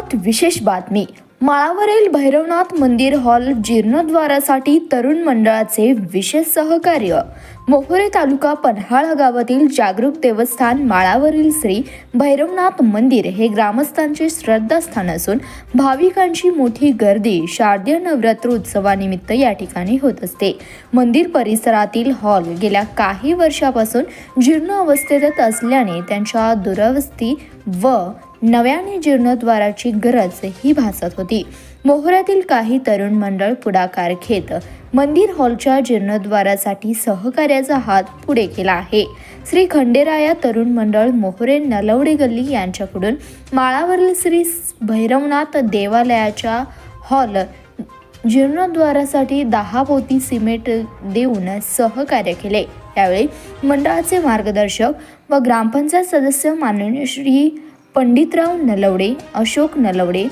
नमस्कार विशेष बातमी. माळावरील भैरवनाथ मंदिर हॉल जीर्णोद्वारासाठी तरुण मंडळाचे विशेष सहकार्य. मोहोरे तालुका पन्हाळा गावातील जागरूक देवस्थान माळावरील श्री भैरवनाथ मंदिर हे ग्रामस्थांचे श्रद्धास्थान असून भाविकांची मोठी गर्दी शारदीय नवरात्र उत्सवानिमित्त या ठिकाणी होत असते. मंदिर परिसरातील हॉल गेल्या काही वर्षापासून जीर्ण अवस्थेत असल्याने त्यांच्या दुरवस्थी व नव्याने जीर्णोद्वाराची गरज ही भासत होती. मोहऱ्यातील काही तरुण मंडळ पुढाकार घेत मंदिर हॉलच्या जीर्णोद्वारासाठी सहकार्याचा हात पुढे केला आहे. श्री खंडेराया तरुण मंडळ मोहरे नलवडे गल्ली यांच्याकडून माळावरील श्री भैरवनाथ देवालयाच्या हॉल जीर्णोद्वारासाठी दहा पोती सिमेंट देऊन सहकार्य केले. यावेळी मंडळाचे मार्गदर्शक व ग्रामपंचायत सदस्य माननीय श्री पंडितराव नलवडे अशोक नलवडे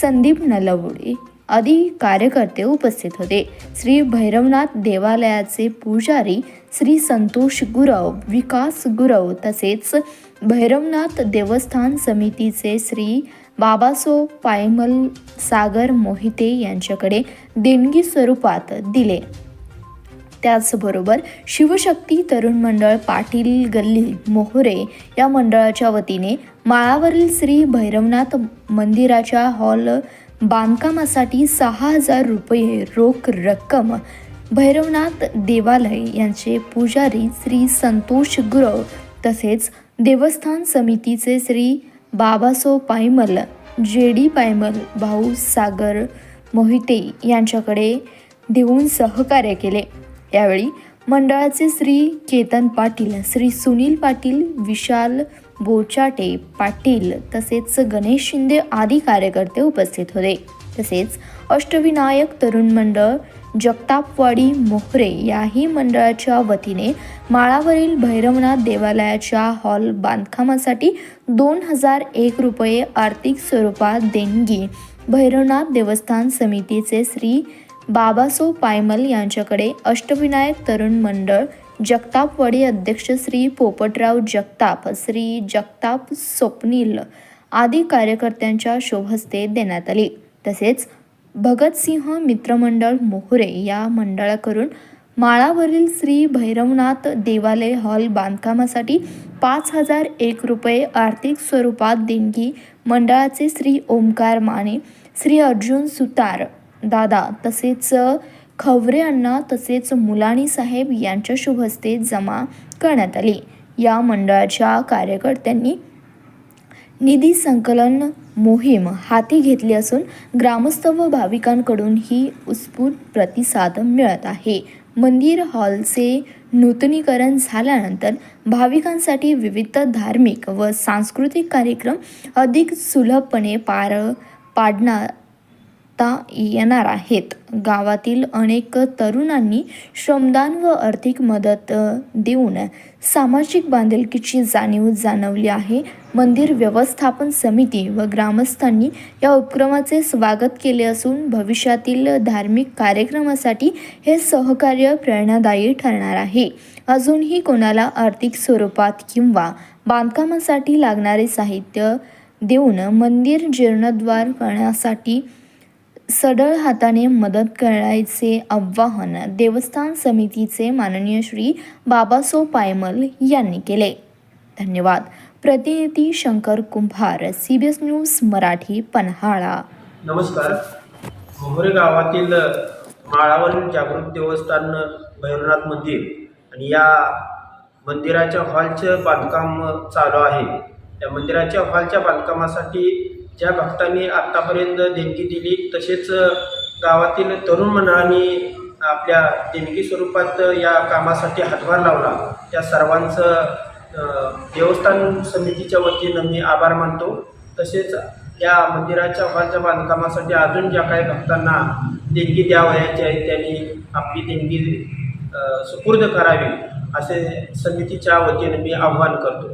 संदीप नलवडे आदी कार्यकर्ते उपस्थित होते. श्री भैरवनाथ देवालयाचे पुजारी श्री संतोष गुरव विकास गुरव तसेच भैरवनाथ देवस्थान समितीचे श्री बाबासो पायमल सागर मोहिते यांच्याकडे देणगी स्वरूपात दिले. त्याचबरोबर शिवशक्ती तरुण मंडळ पाटील गल्ली मोहरे या मंडळाच्या वतीने माळावरील श्री भैरवनाथ मंदिराच्या हॉल बांधकामासाठी सहा हजार रुपये रोख रक्कम भैरवनाथ देवालय यांचे पुजारी श्री संतोष गुरव तसेच देवस्थान समितीचे श्री बाबासो पायमल जे डी पायमल भाऊ सागर मोहिते यांच्याकडे देऊन सहकार्य केले. यावेळी मंडळाचे श्री केतन पाटील श्री सुनील पाटील विशाल बोचाटे पाटील तसेच गणेश शिंदे आदी कार्यकर्ते उपस्थित होते. तसेच अष्टविनायक तरुण मंडळ जगतापवाडी मोहरे याही मंडळाच्या वतीने माळावरील भैरवनाथ देवालयाच्या हॉल बांधकामासाठी दोन हजार एक रुपये आर्थिक स्वरूपात देणगी भैरवनाथ देवस्थान समितीचे श्री बाबासो पायमल यांच्याकडे अष्टविनायक तरुण मंडळ जगतापवाडी अध्यक्ष श्री पोपटराव जगताप श्री जगताप स्वप्नील आदी कार्यकर्त्यांच्या शोभहस्ते देण्यात आली. तसेच भगतसिंह मित्रमंडळ मोहरे या मंडळाकडून माळावरील श्री भैरवनाथ देवालय हॉल बांधकामासाठी पाच हजार एक रुपये आर्थिक स्वरूपात देणगी मंडळाचे श्री ओमकार माने श्री अर्जुन सुतार दादा तसेच खवरे अण्णा तसेच मुलाणी साहेब यांच्या शुभहस्ते जमा करण्यात आली. या मंडळाच्या कार्यकर्त्यांनी निधी संकलन मोहीम हाती घेतली असून ग्रामस्थ व भाविकांकडून ही उत्स्फूर्त प्रतिसाद मिळत आहे. मंदिर हॉलचे नूतनीकरण झाल्यानंतर भाविकांसाठी विविध धार्मिक व सांस्कृतिक कार्यक्रम अधिक सुलभपणे पार पाडणार पाडता येणार आहेत. गावातील अनेक तरुणांनी श्रमदान व आर्थिक मदत देऊन सामाजिक बांधिलकीची जाणीव जाणवली आहे. मंदिर व्यवस्थापन समिती व ग्रामस्थांनी या उपक्रमाचे स्वागत केले असून भविष्यातील धार्मिक कार्यक्रमासाठी हे सहकार्य प्रेरणादायी ठरणार आहे. अजूनही कोणाला आर्थिक स्वरूपात किंवा बांधकामासाठी लागणारे साहित्य देऊन मंदिर जीर्णोद्वार करण्यासाठी सढळ हाताने मदत करायचे आवाहन देवस्थान समितीचे माननीय श्री बाबासो पायमल यांनी केले. धन्यवाद. प्रतिनिधी Shankar Kumbhar C B S news Marathi Panhala. नमस्कार. मोहरे गावातील माळावरील जागृत देवस्थान भैरवनाथ मंदिर आणि या मंदिराच्या हॉलचं बांधकाम चालू आहे. त्या मंदिराच्या हॉलच्या बांधकामासाठी ज्या भक्तांनी आत्तापर्यंत देणगी दिली तसेच गावातील तरुण मंडळांनी आपल्या देणगी स्वरूपात या कामासाठी हातभार लावला. त्या सर्वांचं देवस्थान समितीच्या वतीनं मी आभार मानतो. तसेच या मंदिराच्या हॉलच्या बांधकामासाठी अजून ज्या काही भक्तांना देणगी द्यावयाची आहे त्यांनी आपली देणगी सुपूर्द करावी असे समितीच्या वतीने मी आव्हान करतो.